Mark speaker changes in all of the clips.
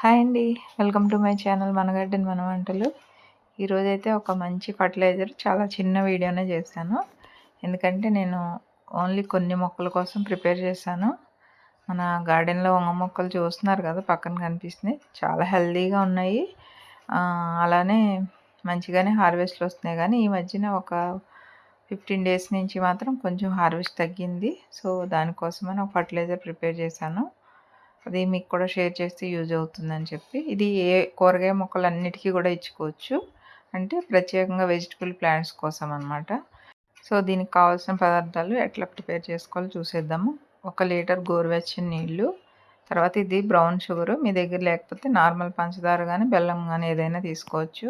Speaker 1: Hi అండి. Welcome to my channel మన garden మన వంటలు. ఈరోజైతే ఒక మంచి ఫర్టిలైజర్ చాలా చిన్న వీడియోనే చేశాను. ఎందుకంటే నేను ఓన్లీ కొన్ని మొక్కల కోసం ప్రిపేర్ చేశాను. మన గార్డెన్లో వంగ మొక్కలు చూస్తున్నారు కదా పక్కన కనిపిస్తుంది. చాలా హెల్తీగా ఉన్నాయి. అలానే మంచిగానే హార్వెస్ట్లు వస్తున్నాయి. కానీ ఈ మధ్యన ఒక ఫిఫ్టీన్ డేస్ నుంచి మాత్రం కొంచెం హార్వెస్ట్ తగ్గింది. సో దానికోసమని ఒక ఫర్టిలైజర్ ప్రిపేర్ చేశాను. అది మీకు కూడా షేర్ చేస్తే యూజ్ అవుతుందని చెప్పి. ఇది ఏ కూరగాయ మొక్కలు అన్నిటికీ కూడా ఇచ్చుకోవచ్చు. అంటే ప్రత్యేకంగా వెజిటబుల్ ప్లాంట్స్ కోసం అనమాట సో దీనికి కావాల్సిన పదార్థాలు ఎట్లా ప్రిపేర్ చేసుకోవాలో చూసేద్దాము. ఒక లీటర్ గోరువెచ్చని నీళ్ళు. తర్వాత ఇది బ్రౌన్ షుగరు. మీ దగ్గర లేకపోతే నార్మల్ పంచదార కానీ బెల్లం కానీ ఏదైనా తీసుకోవచ్చు.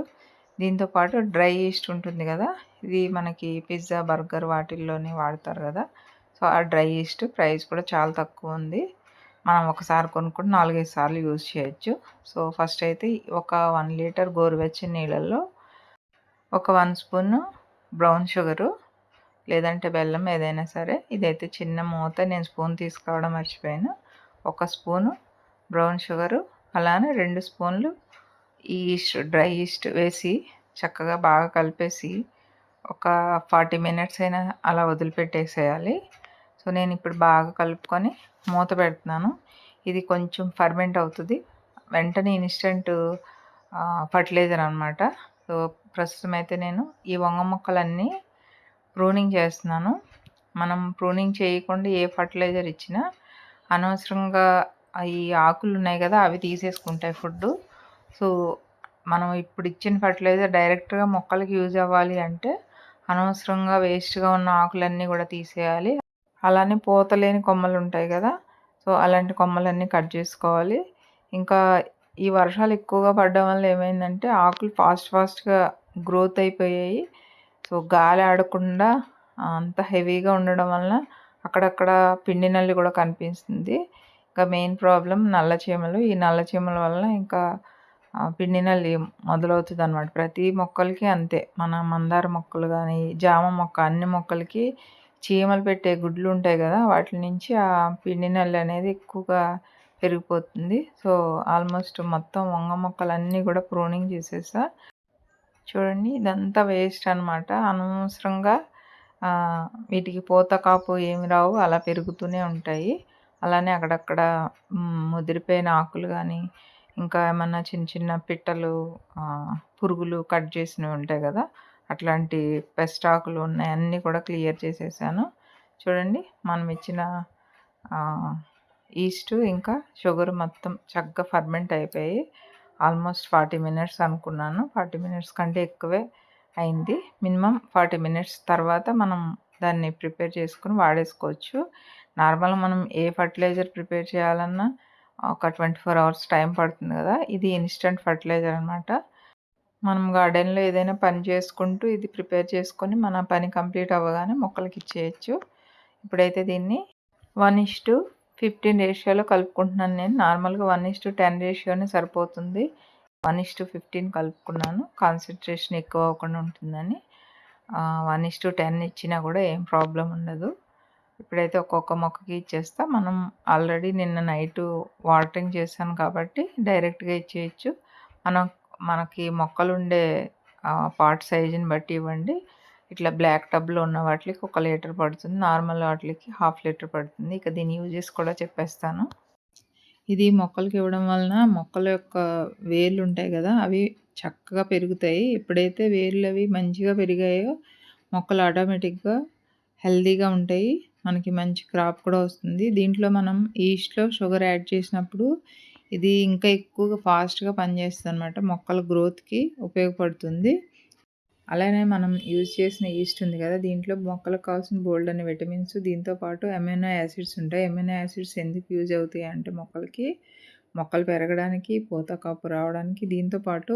Speaker 1: దీంతోపాటు డ్రై ఈస్ట్ ఉంటుంది కదా ఇది మనకి పిజ్జా బర్గర్ వాటిల్లోనే వాడతారు కదా. సో ఆ డ్రై ఈస్ట్ ప్రైస్ కూడా చాలా తక్కువ ఉంది. మనం ఒకసారి కొనుక్కుంటే నాలుగైదు సార్లు యూజ్ చేయొచ్చు. సో ఫస్ట్ అయితే ఒక వన్ లీటర్ గోరువెచ్చని నీళ్ళల్లో ఒక వన్ స్పూన్ బ్రౌన్ షుగరు లేదంటే బెల్లం ఏదైనా సరే. ఇదైతే చిన్న మూత నేను స్పూన్ తీసుకోవడం మర్చిపోయాను. ఒక స్పూను బ్రౌన్ షుగరు అలానే రెండు స్పూన్లు ఈస్ట్ డ్రై ఈస్ట్ వేసి చక్కగా బాగా కలిపేసి ఒక ఫార్టీ మినిట్స్ అయినా అలా వదిలిపెట్టేసేయాలి. సో నేను ఇప్పుడు బాగా కలుపుకొని మూత పెడుతున్నాను. ఇది కొంచెం ఫర్మెంట్ అవుతుంది. వెంటనే ఇన్స్టెంట్ ఫర్టిలైజర్ అనమాట సో ప్రస్తుతం అయితే నేను ఈ వంగ మొక్కలన్నీ ప్రూనింగ్ చేస్తున్నాను. మనం ప్రూనింగ్ చేయకుండా ఏ ఫర్టిలైజర్ ఇచ్చినా అనవసరంగా ఈ ఆకులు ఉన్నాయి కదా అవి తీసేసుకుంటాయి ఫుడ్ సో మనం ఇప్పుడు ఇచ్చిన ఫర్టిలైజర్ డైరెక్ట్గా మొక్కలకి యూజ్ అవ్వాలి అంటే అనవసరంగా వేస్ట్గా ఉన్న ఆకులన్నీ కూడా తీసేయాలి. అలానే పూత లేని కొమ్మలు ఉంటాయి కదా. సో అలాంటి కొమ్మలన్నీ కట్ చేసుకోవాలి. ఇంకా ఈ వర్షాలు ఎక్కువగా పడడం వల్ల ఏమైందంటే ఆకులు ఫాస్ట్ ఫాస్ట్గా గ్రోత్ అయిపోయాయి. సో గాలి ఆడకుండా అంత హెవీగా ఉండడం వలన అక్కడక్కడ పిండి నల్లి కూడా కనిపిస్తుంది. ఇంకా మెయిన్ ప్రాబ్లం నల్ల చీమలు. ఈ నల్ల చీమల వల్ల ఇంకా పిండి నల్లి మొదలవుతుంది అనమాట ప్రతి మొక్కలకి అంతే. మన మందార మొక్కలు కానీ జామ మొక్క అన్ని మొక్కలకి చీమలు పెట్టే గుడ్లు ఉంటాయి కదా వాటి నుంచి ఆ పిండి నల్లి అనేది ఎక్కువగా పెరిగిపోతుంది. సో ఆల్మోస్ట్ మొత్తం వంగ మొక్కలన్నీ కూడా ప్రూనింగ్ చేసేసా. చూడండి ఇదంతా వేస్ట్ అనమాట అనవసరంగా వీటికి పూత కాపు ఏమి రావు అలా పెరుగుతూనే ఉంటాయి. అలానే అక్కడక్కడ ముదిరిపోయిన ఆకులు కానీ ఇంకా ఏమన్నా చిన్న చిన్న పిట్టలు పురుగులు కట్ చేసినవి ఉంటాయి కదా అట్లాంటి పెస్ట్ ఆకులు ఉన్నాయి అన్నీ కూడా క్లియర్ చేసేసాను. చూడండి మనం ఇచ్చిన ఈస్ట్ ఇంకా షుగర్ మొత్తం చక్కగా ఫర్మెంట్ అయిపోయి ఆల్మోస్ట్ ఫార్టీ మినిట్స్ అనుకున్నాను. ఫార్టీ మినిట్స్ కంటే ఎక్కువే అయింది. మినిమం ఫార్టీ మినిట్స్ తర్వాత మనం దాన్ని ప్రిపేర్ చేసుకుని వాడేసుకోవచ్చు. నార్మల్ మనం ఏ ఫర్టిలైజర్ ప్రిపేర్ చేయాలన్నా ఒక ట్వంటీ ఫోర్ అవర్స్ టైం పడుతుంది కదా ఇది ఇన్స్టెంట్ ఫర్టిలైజర్ అనమాట మనం గార్డెన్లో ఏదైనా పని చేసుకుంటూ ఇది ప్రిపేర్ చేసుకొని మన పని కంప్లీట్ అవ్వగానే మొక్కలకి ఇచ్చేయచ్చు. ఇప్పుడైతే దీన్ని వన్ ఇష్ టు ఫిఫ్టీన్ రేషియోలో కలుపుకుంటున్నాను నేను. నార్మల్గా వన్ ఇస్ టు టెన్ రేషియోనే సరిపోతుంది. వన్ ఇష్ టు ఫిఫ్టీన్ కలుపుకున్నాను. కాన్సన్ట్రేషన్ ఎక్కువ అవ్వకుండా ఉంటుందని. వన్ ఇస్ టు టెన్ ఇచ్చినా కూడా ఏం ప్రాబ్లం ఉండదు. ఇప్పుడైతే ఒక్కొక్క మొక్కకి ఇచ్చేస్తా. మనం ఆల్రెడీ నిన్న నైట్ వాటరింగ్ చేశాను కాబట్టి డైరెక్ట్గా ఇచ్చేయచ్చు. మనం మనకి మొక్కలు ఉండే పాట్ సైజుని బట్టి ఇవ్వండి. ఇట్లా బ్లాక్ టబ్లో ఉన్న వాటికి ఒక లీటర్ పడుతుంది. నార్మల్ వాటికి హాఫ్ లీటర్ పడుతుంది. ఇక దీని యూజెస్ కూడా చెప్పేస్తాను. ఇది మొక్కలకి ఇవ్వడం వలన మొక్కల యొక్క వేర్లు ఉంటాయి కదా అవి చక్కగా పెరుగుతాయి. ఎప్పుడైతే వేర్లు అవి మంచిగా పెరిగాయో మొక్కలు ఆటోమేటిక్గా హెల్తీగా ఉంటాయి. మనకి మంచి క్రాప్ కూడా వస్తుంది. దీంట్లో మనం ఈస్ట్లో షుగర్ యాడ్ చేసినప్పుడు ఇది ఇంకా ఎక్కువగా ఫాస్ట్గా పనిచేస్తుంది అనమాట మొక్కల గ్రోత్కి ఉపయోగపడుతుంది. అలానే మనం యూజ్ చేసిన ఈస్ట్ ఉంది కదా దీంట్లో మొక్కలకు కావాల్సిన బోల్డ్ అనే విటమిన్స్ దీంతో పాటు యాసిడ్స్ ఉంటాయి. అమైనో యాసిడ్స్ ఎందుకు యూజ్ అవుతాయి అంటే మొక్కలకి మొక్కలు పెరగడానికి పూత కాపు రావడానికి దీంతో పాటు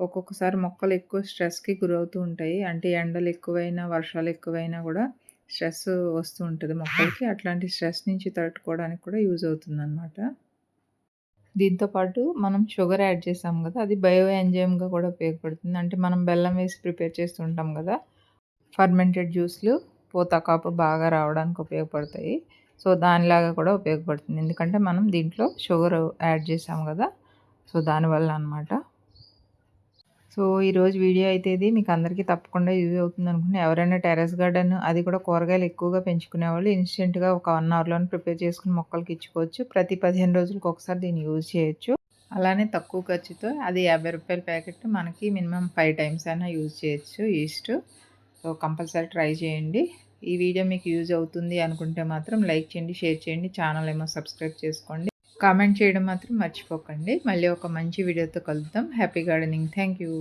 Speaker 1: ఒక్కొక్కసారి మొక్కలు ఎక్కువ స్ట్రెస్కి గురవుతూ ఉంటాయి. అంటే ఎండలు ఎక్కువైనా వర్షాలు ఎక్కువైనా కూడా స్ట్రెస్ వస్తూ ఉంటుంది మొక్కలకి. అట్లాంటి స్ట్రెస్ నుంచి తట్టుకోవడానికి కూడా యూజ్ అవుతుంది దీంతోపాటు దీంతో పాటు మనం షుగర్ యాడ్ చేసాం కదా అది బయో ఎంజైమ్గా కూడా ఉపయోగపడుతుంది. అంటే మనం బెల్లం వేసి ప్రిపేర్ చేస్తుంటాం కదా ఫర్మెంటెడ్ జ్యూస్లు పూతకాపు బాగా రావడానికి ఉపయోగపడతాయి. సో దానిలాగా కూడా ఉపయోగపడుతుంది. ఎందుకంటే మనం దీంట్లో షుగర్ యాడ్ చేసాం కదా సో దానివల్ల అనమాట సో ఈరోజు వీడియో అయితే ఇది. మీకు అందరికీ తప్పకుండా యూజ్ అవుతుంది అనుకుంటున్నాను ఎవరైనా టెర్రస్ గార్డెన్ అది కూడా కూరగాయలు ఎక్కువగా పెంచుకునే వాళ్ళు ఇన్స్టెంట్గా ఒక వన్ అవర్లోనే ప్రిపేర్ చేసుకుని మొక్కలకి ఇచ్చుకోవచ్చు. ప్రతి పదిహేను రోజులకు ఒకసారి దీన్ని యూజ్ చేయొచ్చు. అలానే తక్కువ ఖర్చుతో అది యాభై రూపాయల ప్యాకెట్ మనకి మినిమం ఫైవ్ టైమ్స్ అయినా యూజ్ చేయొచ్చు ఈస్ట్. సో కంపల్సరీ ట్రై చేయండి. ఈ వీడియో మీకు యూజ్ అవుతుంది అనుకుంటే మాత్రం లైక్ చేయండి షేర్ చేయండి. ఛానల్ ఏమో సబ్స్క్రైబ్ చేసుకోండి. కామెంట్ చేయడం మాత్రం మర్చిపోకండి. మళ్ళీ ఒక మంచి వీడియోతో కలుద్దాం. Happy gardening thank you